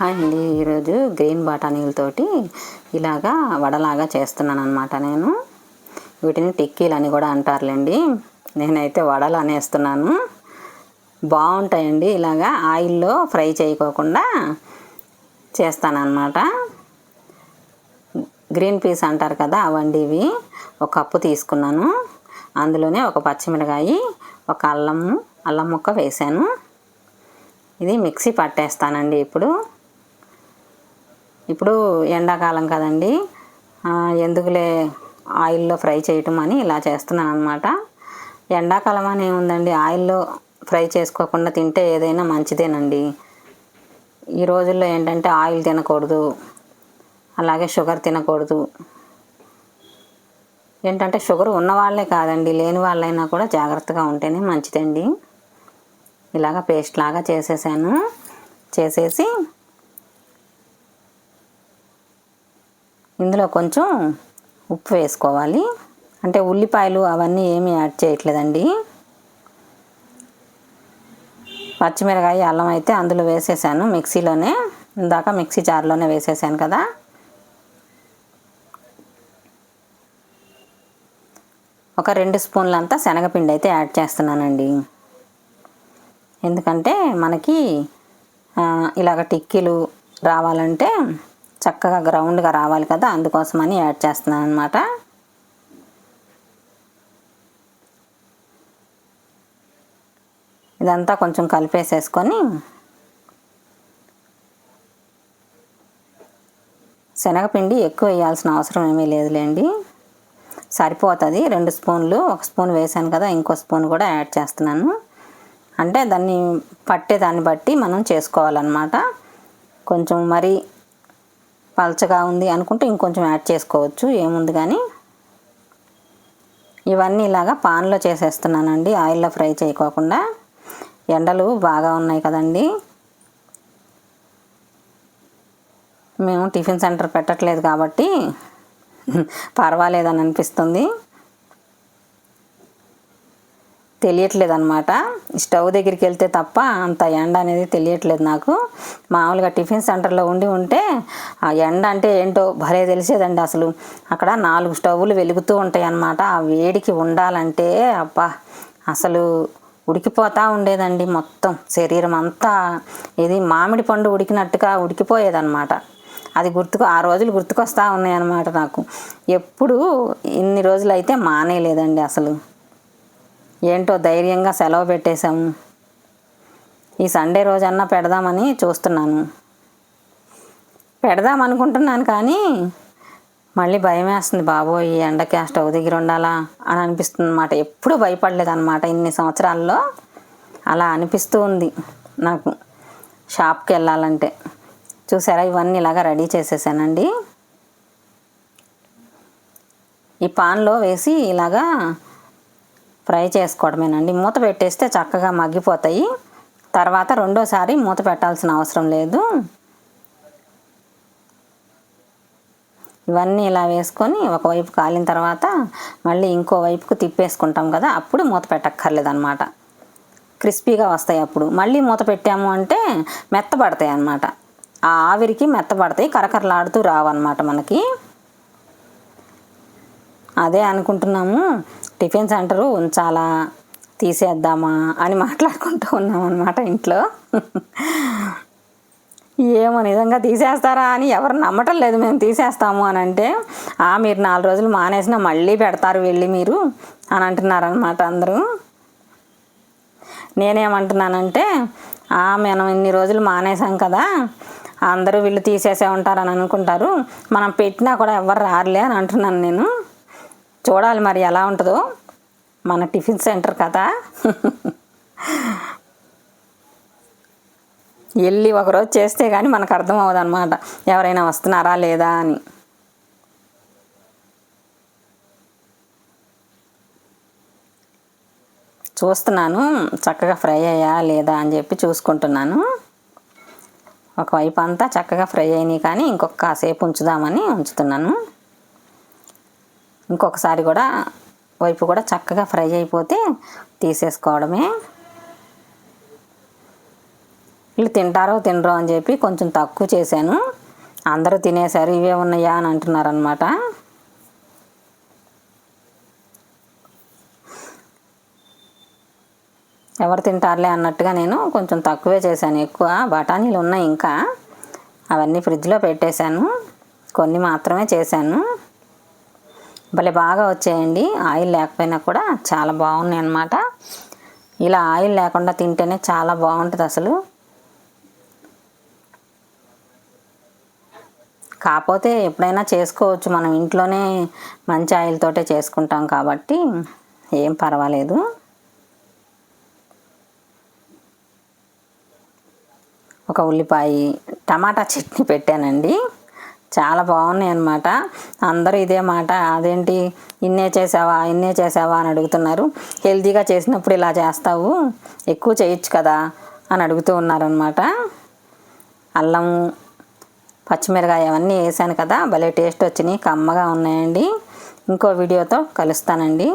Hi అండి. ఈరోజు green బాటానీలతోటి ఇలాగా వడలాగా చేస్తున్నాను అనమాట నేను. వీటిని టిక్కీలు అని కూడా అంటారులేండి. నేనైతే వడలు అనేస్తున్నాను. బాగుంటాయండి. ఇలాగా ఆయిల్లో ఫ్రై చేయకోకుండా చేస్తానన్నమాట. గ్రీన్ పీస్ అంటారు కదా అవండి ఇవి. ఒక కప్పు తీసుకున్నాను. అందులోనే ఒక పచ్చిమిరకాయ ఒక అల్లం అల్లం ముక్క వేసాను ఇది మిక్సీ పట్టేస్తానండి ఇప్పుడు. ఇప్పుడు ఎండాకాలం కదండి. ఎందుకులే ఆయిల్లో ఫ్రై చేయటం అని ఇలా చేస్తున్నాను అనమాట ఎండాకాలం అని ఏముందండి? ఆయిల్లో ఫ్రై చేసుకోకుండా తింటే ఏదైనా మంచిదేనండి. ఈ రోజుల్లో ఏంటంటే ఆయిల్ తినకూడదు. అలాగే షుగర్ తినకూడదు. ఏంటంటే షుగర్ ఉన్న వాళ్ళే కాదండి. లేని వాళ్ళైనా కూడా జాగ్రత్తగా ఉంటేనే మంచిదండి. ఇలాగ పేస్ట్ లాగా చేసేసాను. చేసేసి ఇందులో కొంచెం ఉప్పు వేసుకోవాలి. అంటే ఉల్లిపాయలు అవన్నీ ఏమీ యాడ్ చేయట్లేదండి. పచ్చిమిరకాయ అల్లం అయితే అందులో వేసేసాను మిక్సీలోనే. ఇందాక మిక్సీ జార్లోనే వేసేసాను కదా. ఒక రెండు స్పూన్లంతా శనగపిండి అయితే యాడ్ చేస్తున్నానండి. ఎందుకంటే మనకి ఇలాగ టిక్కీలు రావాలంటే చక్కగా గ్రౌండ్గా రావాలి కదా అందుకోసమని యాడ్ చేస్తున్నాను అనమాట ఇదంతా కొంచెం కలిపేసేసుకొని శనగపిండి ఎక్కువ వేయాల్సిన అవసరం ఏమీ లేదులేండి. సరిపోతుంది. రెండు స్పూన్లు ఒక స్పూన్ వేసాను కదా ఇంకో స్పూన్ కూడా యాడ్ చేస్తున్నాను. అంటే దాన్ని పట్టే దాన్ని బట్టి మనం చేసుకోవాలన్నమాట. కొంచెం మరీ పల్చగా ఉంది అనుకుంటే ఇంకొంచెం యాడ్ చేసుకోవచ్చు ఏముంది కానీ. ఇవన్నీ ఇలాగా పాన్లో చేసేస్తున్నానండి ఆయిల్లో ఫ్రై చేయకోకుండా. ఎండలు బాగా ఉన్నాయి కదండి. మేము టిఫిన్ సెంటర్ పెట్టట్లేదు కాబట్టి పర్వాలేదని అనిపిస్తుంది. తెలియట్లేదు అనమాట స్టవ్ దగ్గరికి వెళ్తే తప్ప అంత ఎండ అనేది తెలియట్లేదు నాకు. మామూలుగా టిఫిన్ సెంటర్లో ఉండి ఉంటే ఆ ఎండ అంటే ఏంటో భలే తెలిసేదండి అసలు. అక్కడ నాలుగు స్టవ్లు వెలుగుతూ ఉంటాయి అన్నమాట ఆ వేడికి ఉండాలంటే అబ్బా అసలు ఉడికిపోతూ ఉండేదండి మొత్తం. శరీరం అంతా ఇది మామిడి పండు ఉడికినట్టుగా ఉడికిపోయేదన్నమాట. అది గుర్తుకు ఆ రోజులు గుర్తుకొస్తూ ఉన్నాయన్నమాట నాకు. ఎప్పుడు ఇన్ని రోజులు అయితే మానేయలేదండి అసలు. ఏంటో ధైర్యంగా సెలవు పెట్టేశాము. ఈ సండే రోజన్నా పెడదామని చూస్తున్నాను. పెడదాం అనుకుంటున్నాను కానీ మళ్ళీ భయం వేస్తుంది బాబోయ్ ఈ ఎండకి ఆ స్టవ్ దగ్గర ఉండాలా అని అనిపిస్తుంది అనమాట ఎప్పుడు భయపడలేదు అనమాట ఇన్ని సంవత్సరాల్లో. అలా అనిపిస్తూ ఉంది నాకు షాప్కి వెళ్ళాలంటే. చూసారా ఇవన్నీ ఇలాగా రెడీ చేసేసానండి. ఈ పాన్లో వేసి ఇలాగా ఫ్రై చేసుకోవడమేనండి. మూత పెట్టేస్తే చక్కగా మగ్గిపోతాయి. తర్వాత రెండోసారి మూత పెట్టాల్సిన అవసరం లేదు. ఇవన్నీ ఇలా వేసుకొని ఒకవైపు కాలిన తర్వాత మళ్ళీ ఇంకో వైపుకు తిప్పేసుకుంటాం కదా అప్పుడు మూత పెట్టక్కర్లేదన్నమాట. క్రిస్పీగా వస్తాయి అప్పుడు. మళ్ళీ మూత పెట్టాము అంటే మెత్తబడతాయి అన్నమాట. ఆ ఆవిరికి మెత్తబడతాయి కరకరలాడుతూ రావన్నమాట మనకి. అదే అనుకుంటున్నాము. టిఫిన్ సెంటరు ఉంచాలా తీసేద్దామా అని మాట్లాడుకుంటూ ఉన్నాం అనమాట ఇంట్లో. ఏమో నిజంగా తీసేస్తారా అని ఎవరు నమ్మటం లేదు మేము తీసేస్తాము అని అంటే "ఆ, మీరు నాలుగు రోజులు మానేసినా మళ్ళీ పెడతారు వెళ్ళి మీరు అని అంటున్నారనమాట అందరూ. నేనేమంటున్నానంటే "ఆ, మనం ఇన్ని రోజులు మానేసాం కదా అందరూ వీళ్ళు తీసేసే ఉంటారని అనుకుంటారు మనం పెట్టినా కూడా ఎవరు రారులే అని అంటున్నాను నేను. చూడాలి మరి ఎలా ఉంటుందో. మన టిఫిన్ సెంటర్ కదా వెళ్ళి ఒకరోజు చేస్తే కానీ మనకు అర్థం అవ్వదు అనమాట ఎవరైనా వస్తున్నారా లేదా అని. చూస్తున్నాను. చక్కగా ఫ్రై అయ్యా లేదా అని చెప్పి చూసుకుంటున్నాను. ఒకవైపు అంతా చక్కగా ఫ్రై అయినాయి కానీ ఇంకొక కాసేపు ఉంచుదామని ఉంచుతున్నాను. ఇంకొకసారి కూడా వైపు కూడా చక్కగా ఫ్రై అయిపోతే తీసేసుకోవడమే. వీళ్ళు తింటారో తినరో అని చెప్పి కొంచెం తక్కువ చేశాను. అందరూ తినేశారు ఇవే ఉన్నాయా అని అంటున్నారనమాట ఎవరు తింటారులే అన్నట్టుగా నేను కొంచెం తక్కువే చేశాను. ఎక్కువ బఠానీలు ఉన్నాయి ఇంకా. అవన్నీ ఫ్రిడ్జ్లో పెట్టేశాను. కొన్ని మాత్రమే చేశాను. భలే బాగా వచ్చాయండి. ఆయిల్ లేకపోయినా కూడా చాలా బాగున్నాయి అన్నమాట. ఇలా ఆయిల్ లేకుండా తింటేనే చాలా బాగుంటుంది అసలు. కాకపోతే ఎప్పుడైనా చేసుకోవచ్చు. మనం ఇంట్లోనే మంచి ఆయిల్ తోటే చేసుకుంటాం కాబట్టి ఏం పర్వాలేదు. ఒక ఉల్లిపాయ టమాటా చట్నీ పెట్టానండి. చాలా బాగున్నాయి అనమాట అందరూ ఇదే మాట అదేంటి? ఇన్నే చేసావా? ఇన్నే చేసావా? అని అడుగుతున్నారు. హెల్తీగా చేసినప్పుడు ఇలా చేస్తావు? ఎక్కువ చేయొచ్చు కదా? అని అడుగుతూ ఉన్నారనమాట అల్లం పచ్చిమిరకాయ అవన్నీ వేసాను కదా భలే టేస్ట్ వచ్చినాయి కమ్మగా ఉన్నాయండి. ఇంకో వీడియోతో కలుస్తానండి.